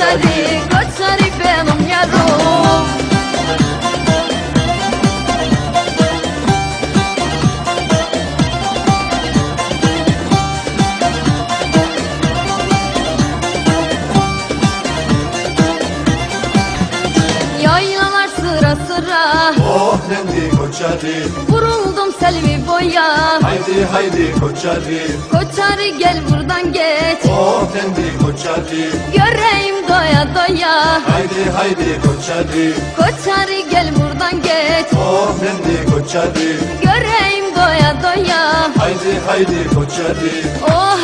i'm Chadi. Sıra Oh nendi koçarı. Vuruldum selvi boya. Haydi haydi koçarı. Koçarı gel buradan geç. Oh nendi koçarı. Göreyim doya doya. Haydi haydi koçarı. Koçarı gel buradan geç. Oh nendi koçarı. Göreyim doya doya. Haydi haydi koçarı. Oh